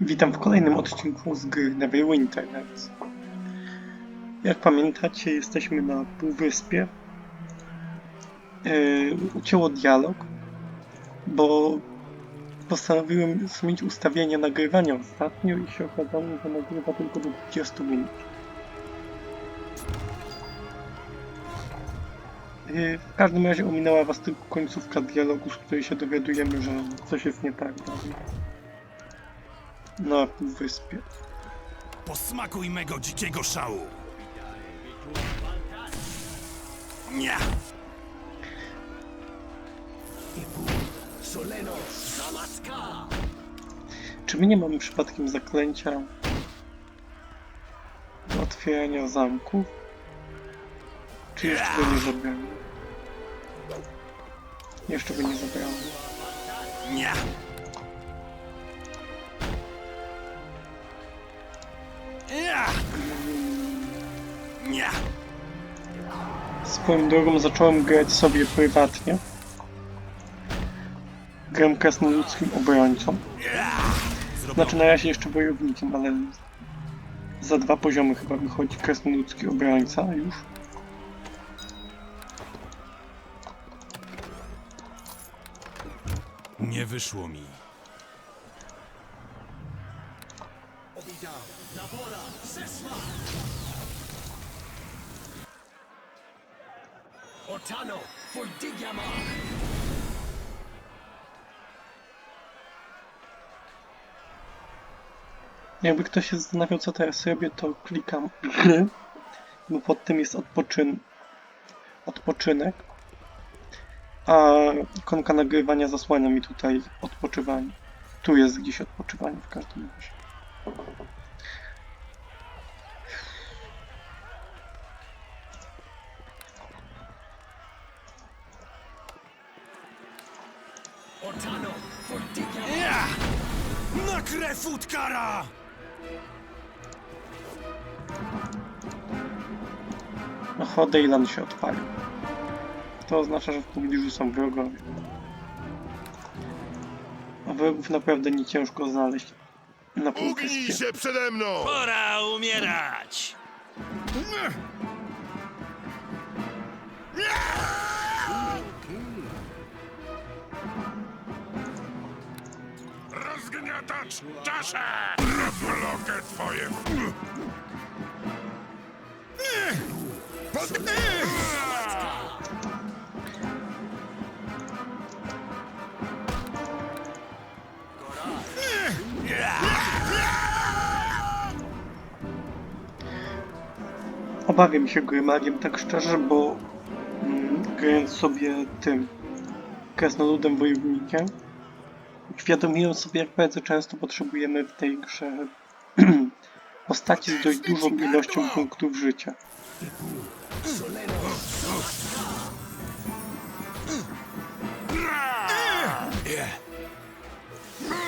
Witam w kolejnym odcinku z gry Neverwinter Nights. Jak pamiętacie, jesteśmy na Półwyspie. Yy, ucięło dialog, bo postanowiłem zmienić ustawienie nagrywania ostatnio i się okazało, że nagrywa tylko do 20 minut. Yy, W każdym razie ominęła was tylko końcówka dialogu, z której się dowiadujemy, że coś jest nie tak dalej. Na Półwyspie. Posmakuj mego dzikiego szału. Nie! Czy my nie mamy przypadkiem zaklęcia otwierania zamków? Czy jeszcze go nie zabrałem? Jeszcze go nie zabrałem. Nie! Swoją drogą zacząłem grać sobie prywatnie. Gram krasnoludzkim obrońcą. Znaczy na razie jeszcze wojownikiem, ale za dwa poziomy chyba wychodzi krasnoludzki obrońca już. Nie wyszło mi. Otano, Fuldigiama! Jakby ktoś się zastanawiał, co teraz robię, to klikam gry, bo pod tym jest odpoczyn... odpoczynek, a ikonka nagrywania zasłania mi tutaj odpoczywanie. Tu jest gdzieś odpoczywanie w każdym razie. Na krew utkara! No Hodejlan się odpalił. To oznacza, że w pobliżu są wrogowie. A wrogów naprawdę nie ciężko znaleźć na Ugnij się przede mną! Pora umierać! Czaszę! Rozlokę twoje! Pod... Obawiam się gry magiem, tak szczerze, bo mm, grając sobie tym krasnoludem wojownikiem, uświadomiłem sobie, jak bardzo często potrzebujemy w tej grze postaci z dość dużą ilością punktów życia.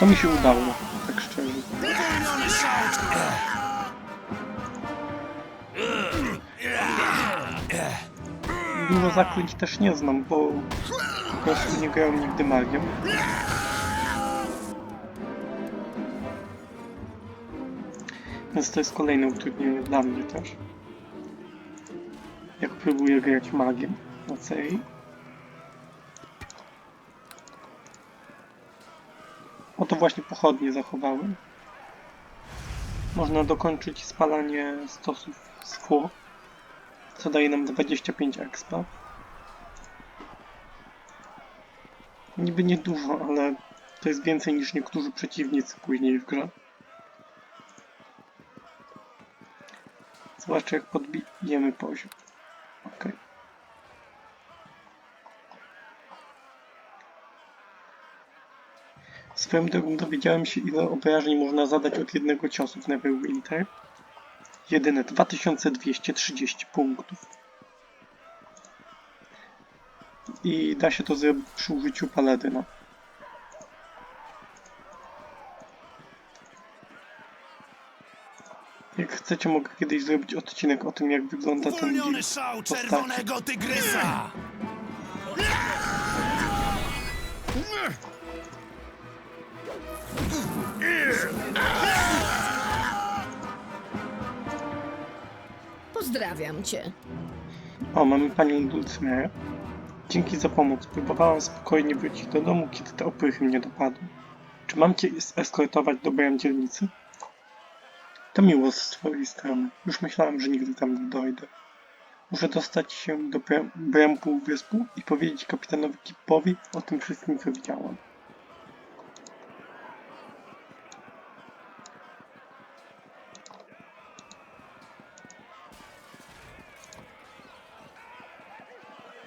To mi się udało, tak szczerze. Dużo zaklęć też nie znam, bo po prostu nie grałem nigdy magiem. Więc to jest kolejne utrudnienie dla mnie też. Jak próbuję grać magiem na serii. Oto właśnie pochodnie zachowałem. Można dokończyć spalanie stosów z fur, co daje nam 25 expa. Niby niedużo, ale to jest więcej niż niektórzy przeciwnicy później w grze. Zwłaszcza jak podbijemy poziom. Ok. Swoją drogą dowiedziałem się, ile obrażeń można zadać od jednego ciosu w Neverwinter. Jedyne 2230 punktów. I da się to zrobić przy użyciu paladyna. chcecie, mogę kiedyś zrobić odcinek o tym, jak wygląda ten deal postaci. tygrysa! Pozdrawiam cię. O, mamy panią Dulcymę. Dzięki za pomoc. Próbowałam spokojnie wrócić do domu, kiedy te opychy mnie dopadły. Czy mam cię eskortować do bramdzielnicy? dzielnicy? To miło z twojej strony. Już myślałem, że nigdy tam nie dojdę. Muszę dostać się do bram, półwyspu i powiedzieć kapitanowi Kipowi o tym wszystkim, co widziałam.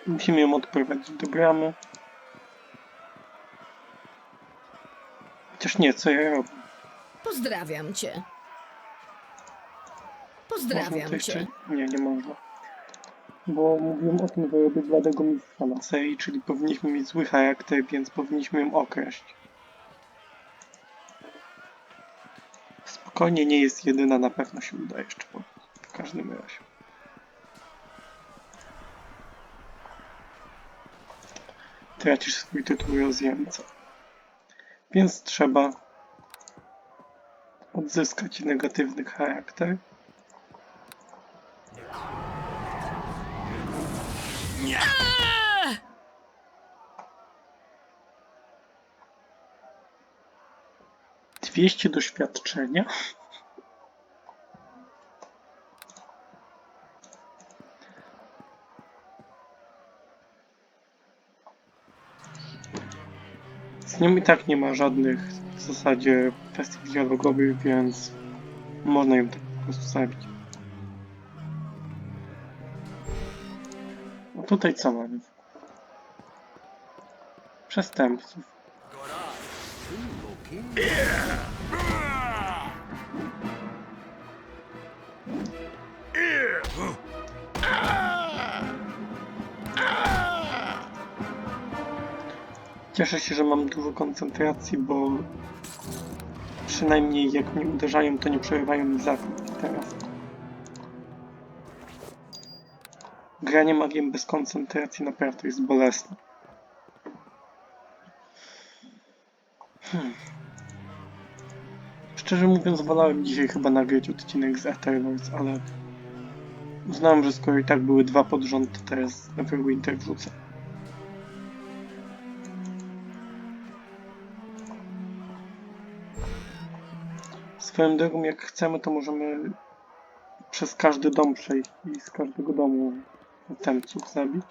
Musimy ją odprowadzić do bramy. Chociaż nie, co ja robię? Pozdrawiam cię. Można Pozdrawiam jeszcze... cię. Nie, nie można. Bo mówiłem o tym, że robię bladego mistrza na serii, czyli powinniśmy mieć zły charakter, więc powinniśmy ją okraść. Spokojnie, nie jest jedyna, na pewno się uda jeszcze, bo w każdym razie. Tracisz swój tytuł rozjemca. Więc trzeba odzyskać negatywny charakter. Nie! Dwieście doświadczenia. Z nią i tak nie ma żadnych w zasadzie kwestii dialogowych, więc można ją tak po prostu zabić. Tutaj co mamy? Przestępców. Cieszę się, że mam dużo koncentracji, bo przynajmniej jak mnie uderzają, to nie przerywają mi zaklęć teraz. Granie magiem bez koncentracji naprawdę jest bolesne. Hmm. Szczerze mówiąc, wolałem dzisiaj chyba nagrać odcinek z Eternals, ale uznałem, że skoro i tak były dwa pod rząd, to teraz Neverwinter wrzucę. Swoją drogą, jak chcemy, to możemy przez każdy dom przejść i z każdego domu T'as un petit sabique.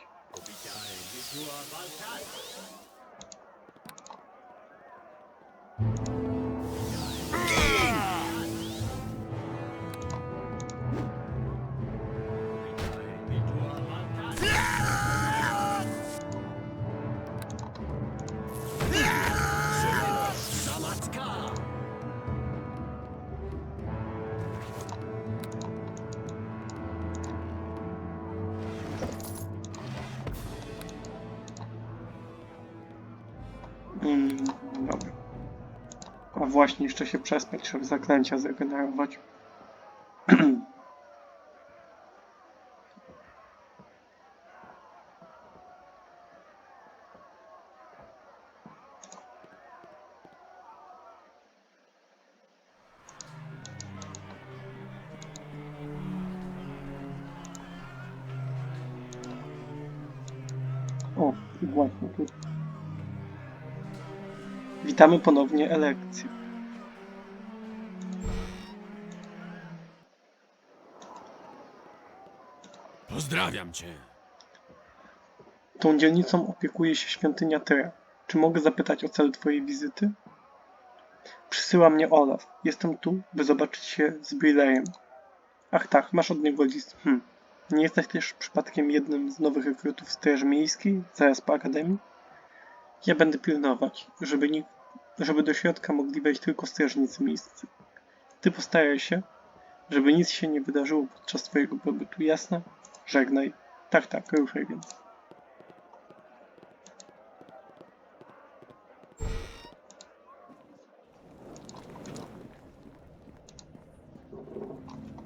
Mm, dobra. A właśnie, jeszcze się przespać, żeby zaklęcia zregenerować. Witamy ponownie elekcję. Pozdrawiam cię. Tą dzielnicą opiekuje się świątynia Tyra. Czy mogę zapytać o cel twojej wizyty? Przysyła mnie Olaf. Jestem tu, by zobaczyć się z Brilejem. Ach tak, masz od niego list. Hm. Nie jesteś też przypadkiem jednym z nowych rekrutów Straży Miejskiej, zaraz po Akademii? Ja będę pilnować, żeby, nikt, żeby do środka mogli wejść tylko strażnicy miejscy. Ty postaraj się, żeby nic się nie wydarzyło podczas twojego pobytu, jasne? Żegnaj. Tak, tak, ruszaj więc.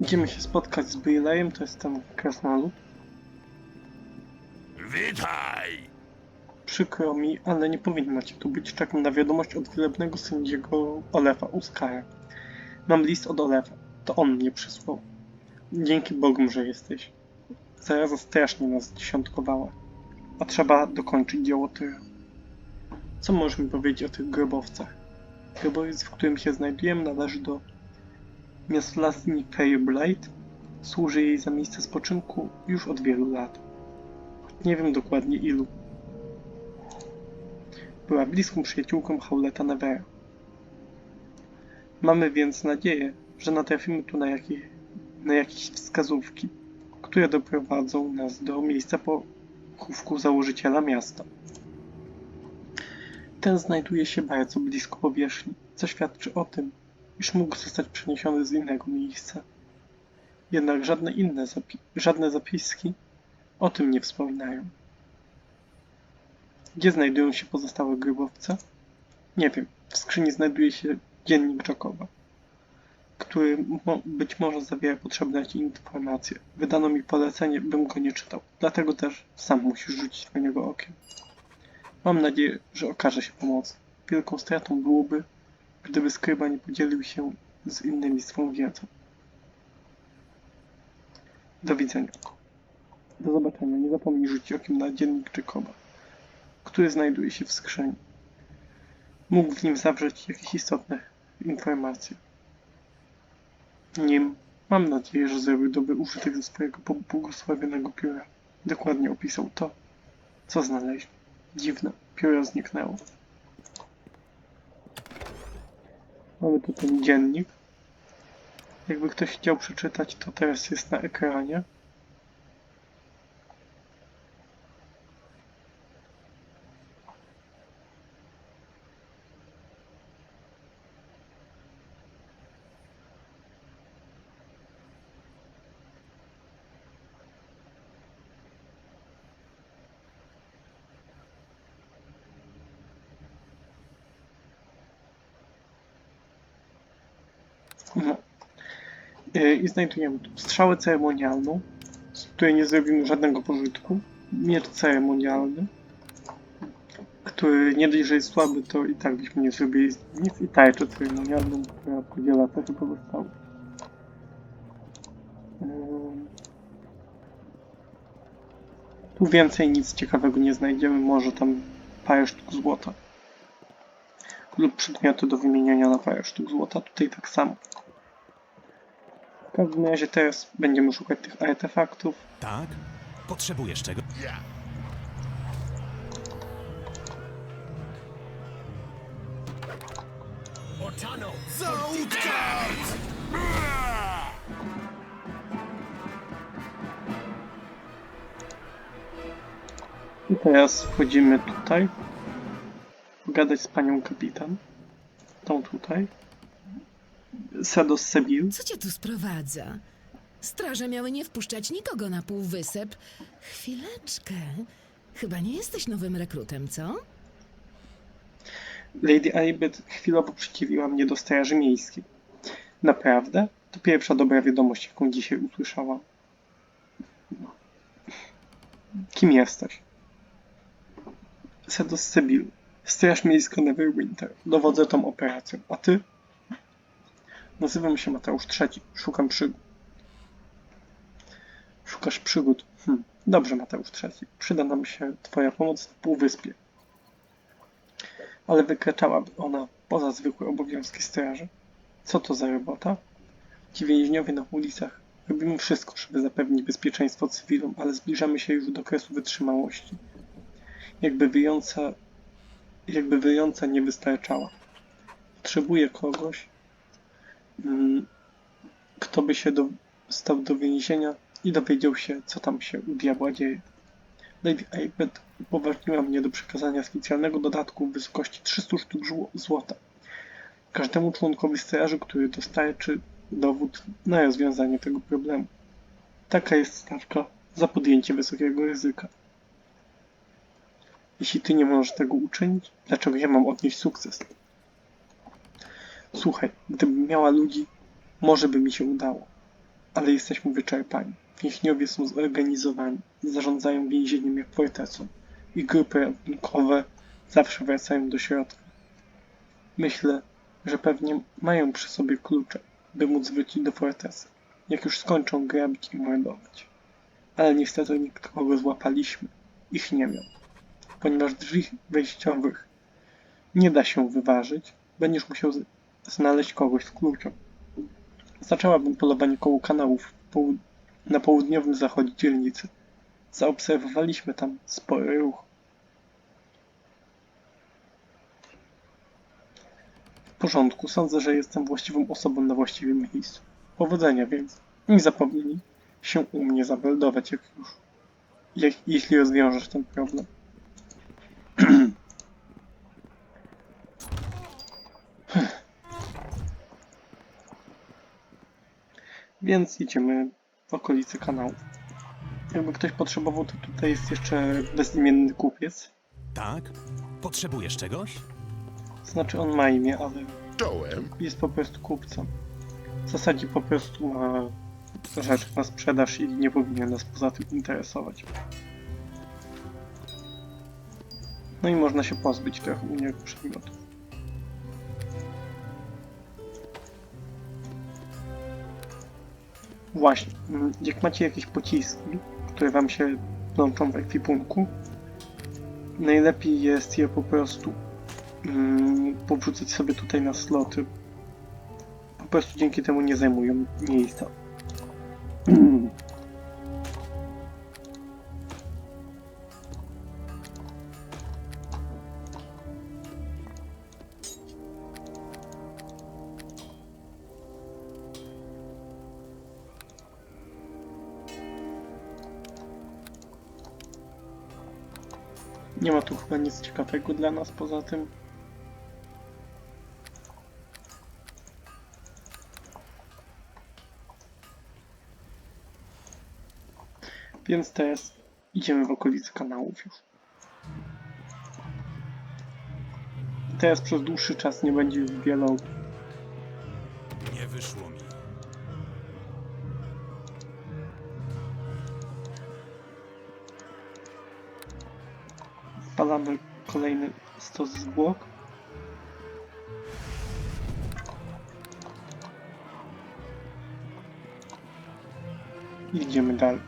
Idziemy się spotkać z Brilejem, to jest ten krasnolud. Przykro mi, ale nie powinno cię tu być. Czekam na wiadomość od wielebnego sędziego Olefa Uskara. Mam list od Olefa. To on mnie przysłał. Dzięki Bogom, że jesteś. Zaraza strasznie nas dziesiątkowała, a trzeba dokończyć dzieło Tyra. Co możesz mi powiedzieć o tych grobowcach? Grobowiec, w którym się znajdujemy, należy do miastolazni Fairblade. Służy jej za miejsce spoczynku już od wielu lat. Nie wiem dokładnie ilu. Była bliską przyjaciółką Howleta Nevera. Mamy więc nadzieję, że natrafimy tu na, jakie, na jakieś wskazówki, które doprowadzą nas do miejsca pochówku założyciela miasta. Ten znajduje się bardzo blisko powierzchni, co świadczy o tym, iż mógł zostać przeniesiony z innego miejsca. Jednak żadne inne zapi- żadne zapiski o tym nie wspominają. Gdzie znajdują się pozostałe grobowce? Nie wiem. W skrzyni znajduje się dziennik Jacoba, który mo- być może zawiera potrzebne ci informacje. Wydano mi polecenie, bym go nie czytał, dlatego też sam musisz rzucić na niego okiem. Mam nadzieję, że okaże się pomocny. Wielką stratą byłoby, gdyby skryba nie podzielił się z innymi swą wiedzą. Do widzenia. Do zobaczenia. Nie zapomnij rzucić okiem na dziennik Jacoba, który znajduje się w skrzyni. Mógł w nim zawrzeć jakieś istotne informacje. Nim mam nadzieję, że zrobił dobry użytek ze swojego pobłogosławionego pióra. Dokładnie opisał to, co znaleźli. Dziwne, pióro zniknęło. Mamy tu ten dziennik. Jakby ktoś chciał przeczytać, to teraz jest na ekranie. No. Yy, I znajdujemy strzałę ceremonialną, z której nie zrobimy żadnego pożytku. Miecz ceremonialny, który nie dość, że jest słaby, to i tak byśmy nie zrobili nic. I tarczę ceremonialną, która podziela cechy pozostałych. Yy. Tu więcej nic ciekawego nie znajdziemy, może tam parę sztuk złota. Lub przedmioty do wymieniania na parę sztuk złota, tutaj tak samo. W każdym razie teraz będziemy szukać tych artefaktów. Tak? Potrzebujesz czego? Ja. Ortano, I teraz wchodzimy tutaj. Pogadać z panią kapitan. Tą tutaj. Sedos Sebil. Co cię tu sprowadza? Straże miały nie wpuszczać nikogo na półwysep. Chwileczkę. Chyba nie jesteś nowym rekrutem, co? Lady Aibet chwilowo przeciwiła mnie do straży miejskiej. Naprawdę? To pierwsza dobra wiadomość, jaką dzisiaj usłyszałam. Kim jesteś? Sedos Sebil. Straż Miejska Neverwinter. Dowodzę tą operacją. A ty? Nazywam się Mateusz Trzeci. Szukam przygód. Szukasz przygód. Hm. Dobrze, Mateusz Trzeci. Przyda nam się twoja pomoc w Półwyspie. Ale wykraczałaby ona poza zwykłe obowiązki straży. Co to za robota? Ci więźniowie na ulicach. Robimy wszystko, żeby zapewnić bezpieczeństwo cywilom, ale zbliżamy się już do kresu wytrzymałości. Jakby wyjąca, jakby wyjąca nie wystarczała. Potrzebuję kogoś, kto by się dostał do więzienia i dowiedział się, co tam się u diabła dzieje. Lady Aibet upoważniła mnie do przekazania specjalnego dodatku w wysokości 300 sztuk złota. Każdemu członkowi straży, który dostarczy dowód na rozwiązanie tego problemu. Taka jest stawka za podjęcie wysokiego ryzyka. Jeśli ty nie możesz tego uczynić, dlaczego ja mam odnieść sukces? Słuchaj, gdybym miała ludzi, może by mi się udało. Ale jesteśmy wyczerpani. Więźniowie są zorganizowani, zarządzają więzieniem jak fortecą i grupy ratunkowe zawsze wracają do środka. Myślę, że pewnie mają przy sobie klucze, by móc wrócić do fortecy. jak już skończą grabić i mordować. Ale niestety nikogo złapaliśmy. Ich nie miał. Ponieważ drzwi wejściowych nie da się wyważyć, będziesz musiał znaleźć kogoś z kluczem. Zaczęłabym polowanie koło kanałów w na południowym zachodzie dzielnicy. Zaobserwowaliśmy tam spory ruch. W porządku, sądzę, że jestem właściwą osobą na właściwym miejscu. Powodzenia więc. Nie zapomnij się u mnie zameldować, jak już. Jak, jeśli rozwiążesz ten problem. Więc idziemy w okolice kanału. Jakby ktoś potrzebował, to tutaj jest jeszcze bezimienny kupiec. Tak? Potrzebujesz czegoś? Znaczy on ma imię, ale Czołem. jest po prostu kupcem. W zasadzie po prostu ma rzecz na sprzedaż i nie powinien nas poza tym interesować. No i można się pozbyć trochę u niego przedmiotów. Właśnie, mm, jak macie jakieś pociski, które wam się plączą w ekwipunku, najlepiej jest je po prostu mm, sobie tutaj na sloty. Po prostu dzięki temu nie zajmują miejsca. Nie ma tu chyba nic ciekawego dla nas poza tym. Więc teraz idziemy w okolice kanałów już. Teraz przez dłuższy czas nie będzie już dialogu. Stos zwłok. Idziemy dalej.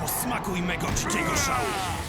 Posmakuj mego dzikiego szału!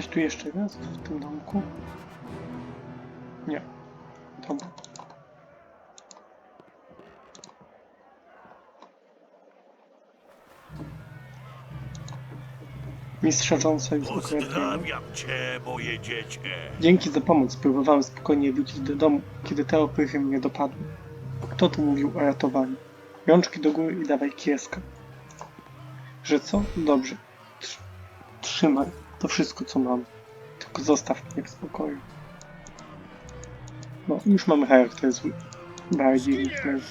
Coś tu jeszcze jest w tym domku? Nie. Dobra. Mistrza Jonesa już. Pozdrawiam cię, moje dziecię. Dzięki za pomoc próbowałem spokojnie wrócić do domu, kiedy te opychy mnie dopadły. Kto tu mówił o ratowaniu? Rączki do góry i dawaj kieska. Że co? Dobrze. Tr- trzymaj. To wszystko, co mam. Tylko zostaw mnie w spokoju. No, już mamy charakter zły. Bardziej niż teraz!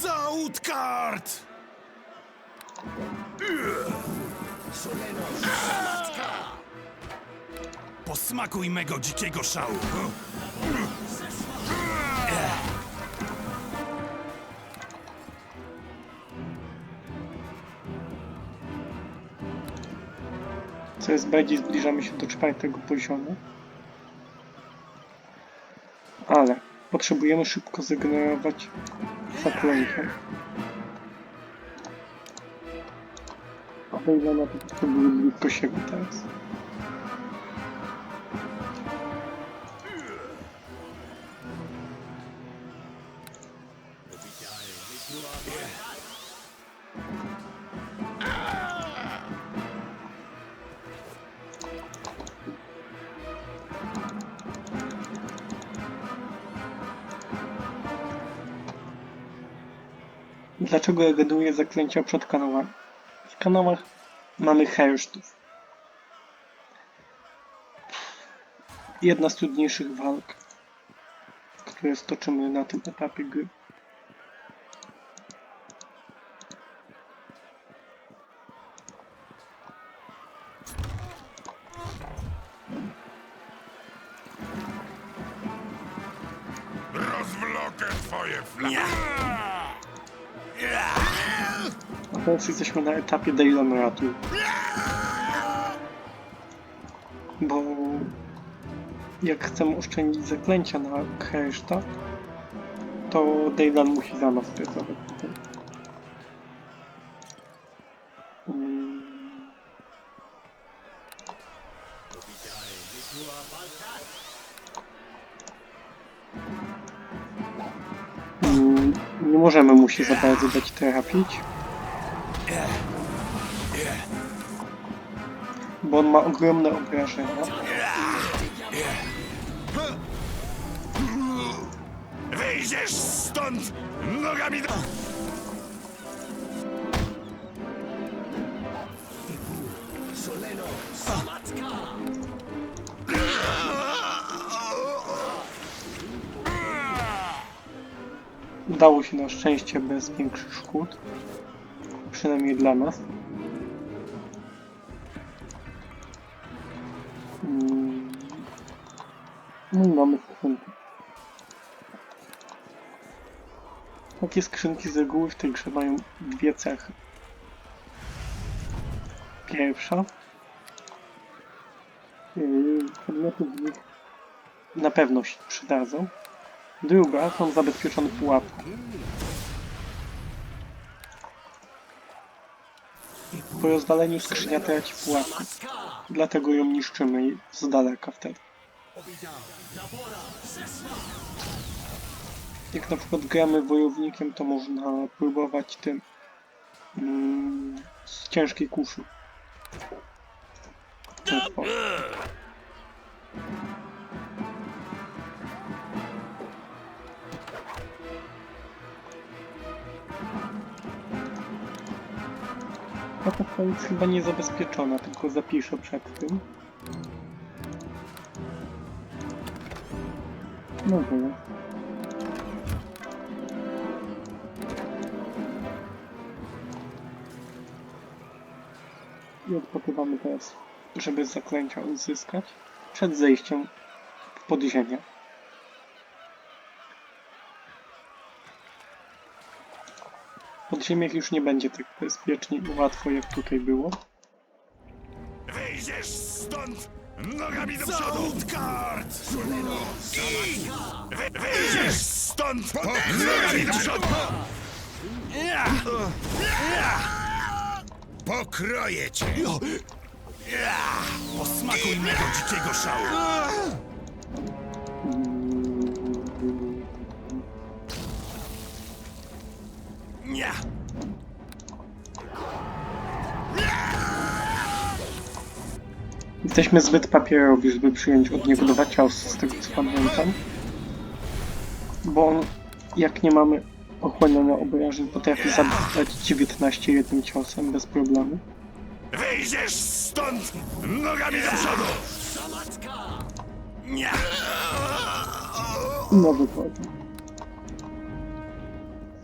Za Szamacka! Posmakuj mego dzikiego szału! Coraz bardziej zbliżamy się do czwartego poziomu. Ale potrzebujemy szybko zregenerować zaklęcie. Obejrzę na to potrzebuję blisko siebie teraz. Dlaczego ja generuję zaklęcia przed kanałami? W kanałach mamy hersztów. Jedna z trudniejszych walk, które stoczymy na tym etapie gry. Teraz jesteśmy na etapie Daylan Ratu. Bo jak chcemy oszczędzić zaklęcia na Herszta, to Daylan musi za nas pracować. Mm. Mm, Nie możemy mu się za bardzo dać trafić. Bo on ma ogromne obrażenia. Wyjdziesz stąd nogami do... Udało się na szczęście bez większych szkód. Przynajmniej dla nas. Mamy skrzynki. Takie skrzynki z reguły w tej grze mają dwie cechy. Pierwsza. Yy, Przedmioty nich na pewno się przydadzą. Druga są zabezpieczone pułapką. Po rozwaleniu skrzynia traci pułapkę. Dlatego ją niszczymy z daleka wtedy. Jak na przykład gramy wojownikiem, to można próbować tym mm, z ciężkiej kuszy. Ten ta jest chyba nie zabezpieczona, tylko zapiszę przed tym. Jest. I odpoczywamy teraz, żeby zaklęcia uzyskać przed zejściem w podziemie. Podziemiach już nie będzie tak bezpiecznie i łatwo jak tutaj było. Wyjdziesz stąd nogami do przodu! Wy, wyjdziesz stąd nogami do przodu! Pokroję cię. Posmakuj mego dzikiego szału! Jesteśmy zbyt papierowi, żeby przyjąć od niego dwa ciosy, z tego co pamiętam. Bo on, jak nie mamy ochłaniania obrażeń, potrafi zabrać 19 jednym ciosem bez problemu. Wyjdziesz stąd nogami do przodu! Nowy poziom.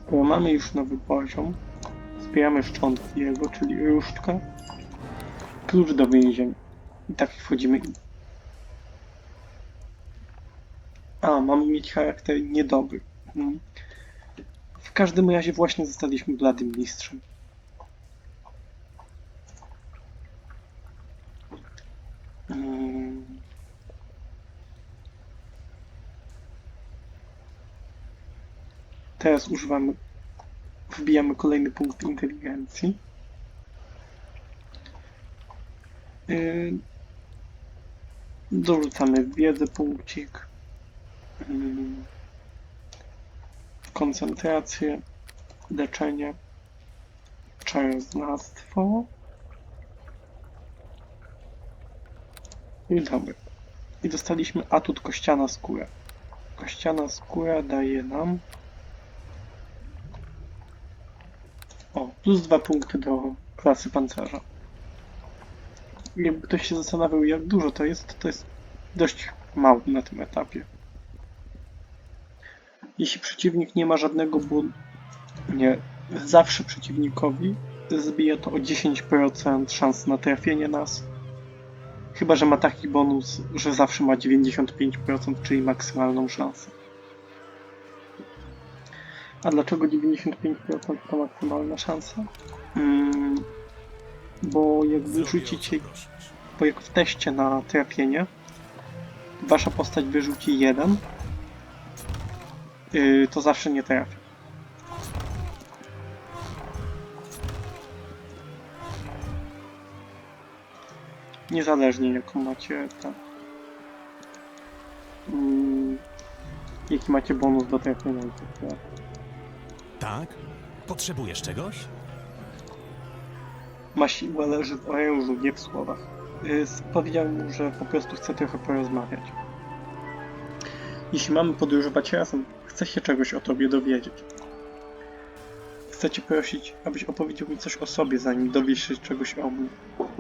Skoro mamy już nowy poziom, zbieramy szczątki jego, czyli różdżkę, klucz do więzienia. I tak wchodzimy. A, mamy mieć charakter niedobry. Hmm. W każdym razie właśnie zostaliśmy bladym mistrzem. Hmm. Teraz używamy, wbijamy kolejny punkt inteligencji. Yy, dorzucamy wiedzę punkcik. W koncentrację, leczenie, czaroznawstwo. I dobra. I dostaliśmy atut kościana skóra. Kościana skóra daje nam O, plus dwa punkty do klasy pancerza. Jakby ktoś się zastanawiał, jak dużo to jest, to jest dość mało na tym etapie. Jeśli przeciwnik nie ma żadnego błędu, nie, zawsze przeciwnikowi zbija to o 10% szans na trafienie nas. Chyba, że ma taki bonus, że zawsze ma 95%, czyli maksymalną szansę. A dlaczego 95% to maksymalna szansa? Mm, bo jak wyrzucicie, bo jak w teście na trafienie wasza postać wyrzuci jeden, yy, to zawsze nie trafi. Niezależnie jaką macie ten. Mm, jaki macie bonus do trafienia. Tak? Potrzebujesz czegoś? Ma siłę leży w orężu, nie w słowach. Yy, powiedziałem mu, że po prostu chce trochę porozmawiać. Jeśli mamy podróżować razem, chcę się czegoś o tobie dowiedzieć. Chcę cię prosić, abyś opowiedział mi coś o sobie, zanim dowiesz się czegoś o mnie.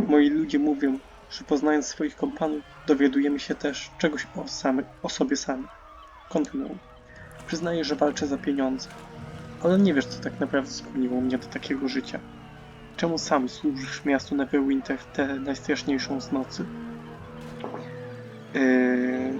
Moi ludzie mówią, że poznając swoich kompanów, dowiadujemy się też czegoś o, samy, o sobie sami. Kontynuuj. Przyznaję, że walczę za pieniądze, ale nie wiesz, co tak naprawdę skłoniło mnie do takiego życia. Czemu sam służysz miastu Neverwinter tę najstraszniejszą z nocy? Yy,